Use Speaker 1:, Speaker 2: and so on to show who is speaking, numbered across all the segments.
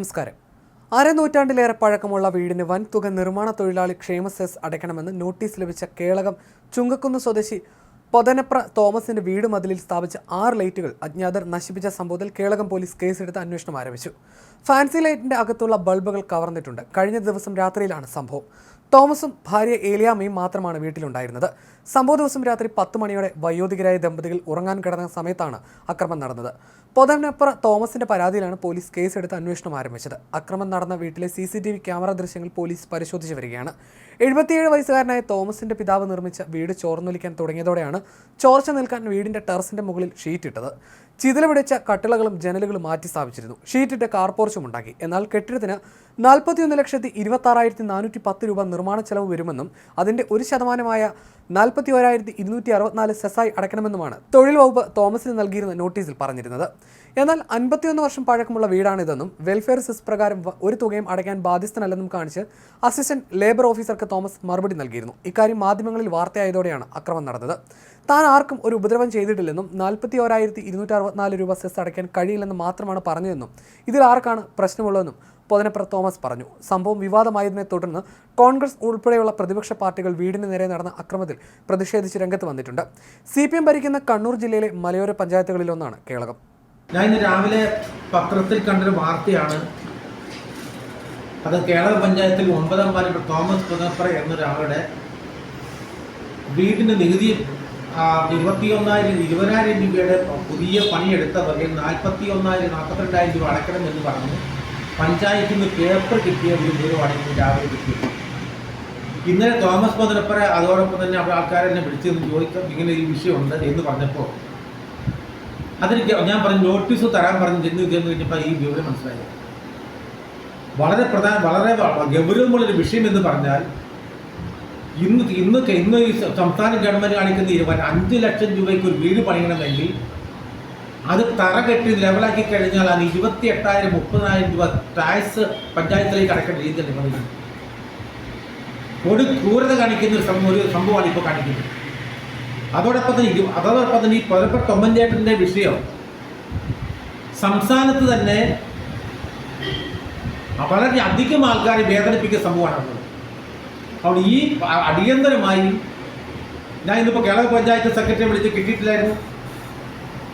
Speaker 1: നമസ്കാരം. അരനൂറ്റാണ്ടിലേറെ പഴക്കമുള്ള വീടിന് വൻതുക നിർമ്മാണ തൊഴിലാളി ക്ഷേമ സെസ് അടയ്ക്കണമെന്ന് നോട്ടീസ് ലഭിച്ച കേളകം ചുങ്കക്കുന്ന് സ്വദേശി പൊതനപ്ര തോമസിന്റെ വീട് മതിലിൽ സ്ഥാപിച്ച ആറ് ലൈറ്റുകൾ അജ്ഞാതർ നശിപ്പിച്ച സംഭവത്തിൽ കേളകം പോലീസ് കേസെടുത്ത് അന്വേഷണം ആരംഭിച്ചു. ഫാൻസി ലൈറ്റിന്റെ അകത്തുള്ള ബൾബുകൾ കവർന്നിട്ടുണ്ട്. കഴിഞ്ഞ ദിവസം രാത്രിയിലാണ് സംഭവം. തോമസും ഭാര്യ ഏലിയാമ്മയും മാത്രമാണ് വീട്ടിലുണ്ടായിരുന്നത്. സംഭവ ദിവസം രാത്രി പത്ത് മണിയോടെ വയോധികരായ ദമ്പതികൾ ഉറങ്ങാൻ കിടന്ന സമയത്താണ് അക്രമം നടന്നത്. പൊതനപ്പുറ തോമസിന്റെ പരാതിയിലാണ് പോലീസ് കേസെടുത്ത് അന്വേഷണം ആരംഭിച്ചത്. അക്രമം നടന്ന വീട്ടിലെ C C T V camera ദൃശ്യങ്ങൾ പോലീസ് പരിശോധിച്ചു വരികയാണ്. എഴുപത്തിയേഴ് വയസ്സുകാരനായ തോമസിന്റെ പിതാവ് നിർമ്മിച്ച വീട് ചോർന്നൊലിക്കാൻ തുടങ്ങിയതോടെയാണ് ചോർച്ച നിൽക്കാൻ വീടിന്റെ ടെറസിന്റെ മുകളിൽ ഷീറ്റ് ഇട്ടത്. ചിതല പിടിച്ച കട്ടിളകളും ജനലുകളും മാറ്റി സ്ഥാപിച്ചിരുന്നു. ഷീറ്റിട്ട് കാർപോർച്ചും ഉണ്ടാക്കി. എന്നാൽ കെട്ടിടത്തിന് നാൽപ്പത്തിയൊന്ന് ലക്ഷത്തി ഇരുപത്തി ആറായിരത്തി നാനൂറ്റി പത്ത് രൂപ നിർമ്മാണ ചെലവ് വരുമെന്നും അതിന്റെ ഒരു ശതമാനമായ നാൽപ്പത്തി ഓരായിരത്തി ഇരുന്നൂറ്റി അറുപത്തിനാല് സെസായി അടയ്ക്കണമെന്നുമാണ് തൊഴിൽ വകുപ്പ് തോമസിന് നൽകിയിരുന്ന നോട്ടീസിൽ പറഞ്ഞിരുന്നത്. എന്നാൽ അൻപത്തിയൊന്ന് വർഷം പഴക്കമുള്ള വീടാണിതെന്നും വെൽഫെയർ സെസ് പ്രകാരം ഒരു തുകയും അടയ്ക്കാൻ ബാധ്യസ്ഥനല്ലെന്നും കാണിച്ച് അസിസ്റ്റന്റ് ലേബർ ഓഫീസർക്ക് തോമസ് മറുപടി നൽകിയിരുന്നു. ഇക്കാര്യം മാധ്യമങ്ങളിൽ വാർത്തയായതോടെയാണ് അക്രമം നടന്നത്. താൻ ആർക്കും ഒരു ഉപദ്രവം ചെയ്തിട്ടില്ലെന്നും നാൽപ്പത്തി ഓരായിരത്തി ഇരുന്നൂറ്റി അറുപത്തിനാല് രൂപ സെസ് അടയ്ക്കാൻ കഴിയില്ലെന്ന് മാത്രമാണ് പറഞ്ഞതെന്നും ഇതിൽ ആർക്കാണ് പ്രശ്നമുള്ളതെന്നും പൊതനപ്ര തോമസ് പറഞ്ഞു. സംഭവം വിവാദമായതിനെ തുടർന്ന് കോൺഗ്രസ് ഉൾപ്പെടെയുള്ള പ്രതിപക്ഷ പാർട്ടികൾ വീടിന് നേരെ നടന്ന അക്രമത്തിൽ പ്രതിഷേധിച്ച് രംഗത്ത് വന്നിട്ടുണ്ട്. സി പി എം ഭരിക്കുന്ന കണ്ണൂർ ജില്ലയിലെ മലയോര പഞ്ചായത്തുകളിലൊന്നാണ് കേളകം.
Speaker 2: ഞാൻ ഇന്ന് രാവിലെ പത്രത്തിൽ കണ്ടൊരു വാർത്തയാണ്. അത് കേരള പഞ്ചായത്തിൽ ഒമ്പതാം വാർഡ് തോമസ് പുതപ്ര എന്നൊരാളുടെ വീടിന് നികുതി ഇരുപത്തിയൊന്നായിരം ഇരുപതിനായിരം രൂപയുടെ പുതിയ പണിയെടുത്ത വകയിൽ നാൽപ്പത്തി ഒന്നായിരം നാൽപ്പത്തിരണ്ടായിരം രൂപ അടയ്ക്കണം എന്ന് പറഞ്ഞു. പഞ്ചായത്തിൽ നിന്ന് പേപ്പർ കിട്ടിയ ഒരു ഇന്ന് രാവിലെ കിട്ടിയത്. ഇന്നലെ തോമസ് പുതനപ്പുര അതോടൊപ്പം തന്നെ അവിടെ ആൾക്കാരെന്നെ വിളിച്ചെന്ന് ചോദിക്കാം ഇങ്ങനെ ഒരു വിഷയമുണ്ട് എന്ന് പറഞ്ഞപ്പോൾ. അതിന് ഞാൻ പറഞ്ഞു നോട്ടീസ് തരാൻ പറഞ്ഞു ചെന്ന് ചെന്ന് കഴിഞ്ഞപ്പോൾ ഈ വിവരം മനസ്സിലായി. വളരെ പ്രധാന വളരെ ഗൗരവമുള്ളൊരു വിഷയം എന്ന് പറഞ്ഞാൽ ഇന്ന് ഇന്ന് ഇന്ന് ഈ സംസ്ഥാന ഗവൺമെന്റ് കാണിക്കുന്ന തീരുമാനം അഞ്ച് ലക്ഷം രൂപയ്ക്ക് ഒരു വീട് പണിയണമെങ്കിൽ അത് തറ കെട്ടി ലെവലാക്കി കഴിഞ്ഞാൽ അത് ഇരുപത്തി എട്ടായിരം മുപ്പതിനായിരം രൂപ ടാക്സ് പഞ്ചായത്തിലേക്ക് അടക്കേണ്ട രീതിയിൽ നിബന്ധന ഒരു ക്രൂരത കാണിക്കുന്ന ഒരു സംഭവം ഒരു സംഭവമാണ് ഇപ്പോൾ കാണിക്കുന്നത്. അതോടൊപ്പം തന്നെ ഇരു- അതോടൊപ്പം തന്നെ ഈ പൊലപ്പെട്ട തൊമ്മൻചേട്ടന്റെ വിഷയം. സംസ്ഥാനത്ത് തന്നെ വളരെ അധികം ആൾക്കാരെ വേദനിപ്പിക്കുന്ന സംഭവമാണ് അതുകൊണ്ട് ഈ അടിയന്തരമായി ഞാൻ ഇന്നിപ്പോൾ കേരള പഞ്ചായത്ത് സെക്രട്ടറി വിളിച്ച് കിട്ടിയിട്ടില്ലായിരുന്നു.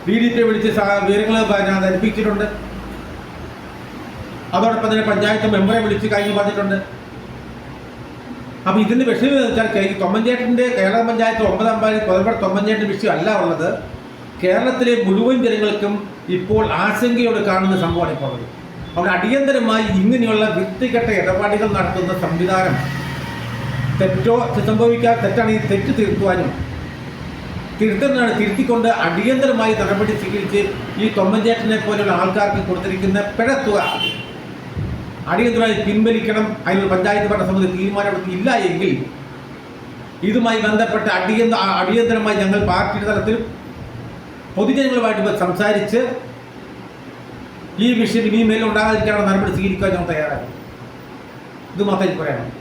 Speaker 2: ഡി ഡി പി വിളിച്ച് വിവരങ്ങൾ ധരിപ്പിച്ചിട്ടുണ്ട് അതോടൊപ്പം തന്നെ പഞ്ചായത്ത് മെമ്പറെ വിളിച്ച് കഴിഞ്ഞ് പറഞ്ഞിട്ടുണ്ട്. അപ്പൊ ഇതിന്റെ വിഷയം എന്ന് വെച്ചാൽ തൊമ്മൻചേട്ടന്റെ കേരള പഞ്ചായത്ത് ഒമ്പതാം പാലി പുതൽപ്പട തൊമ്മൻചേട്ടന്റെ വിഷയം അല്ല ഉള്ളത്. കേരളത്തിലെ മുഴുവൻ ജനങ്ങൾക്കും ഇപ്പോൾ ആശങ്കയോടെ കാണുന്ന സംഭവമാണ് ഇപ്പോൾ ഉള്ളത്. അവിടെ അടിയന്തരമായി ഇങ്ങനെയുള്ള വൃത്തികെട്ട ഇടപാടുകൾ നടത്തുന്ന സംവിധാനം തെറ്റോ സംഭവിക്കാൻ തെറ്റാണെങ്കിൽ തെറ്റ് തിരുത്തുവാനും തിരുത്തുന്നതാണ് തിരുത്തിക്കൊണ്ട് അടിയന്തരമായി നടപടി സ്വീകരിച്ച് ഈ തൊമ്മൻചേട്ടനെ പോലെയുള്ള ആൾക്കാർക്ക് കൊടുത്തിരിക്കുന്ന പിഴത്തുക അടിയന്തരമായി പിൻവലിക്കണം അതിനൊരു പഞ്ചായത്ത് ഭരണസമിതി തീരുമാനമെടുത്ത് ഇല്ല എങ്കിൽ ഇതുമായി ബന്ധപ്പെട്ട അടിയന്ത അടിയന്തരമായി ഞങ്ങൾ പാർട്ടിയുടെ തലത്തിൽ പൊതുജനങ്ങളുമായിട്ട് സംസാരിച്ച് ഈ വിഷയം ഇനിയും മേലും ഉണ്ടാകാതിരിക്കാനുള്ള നടപടി സ്വീകരിക്കാൻ ഞങ്ങൾ തയ്യാറായി ഇത് മാത്രം എനിക്ക് പറയാനുള്ളൂ.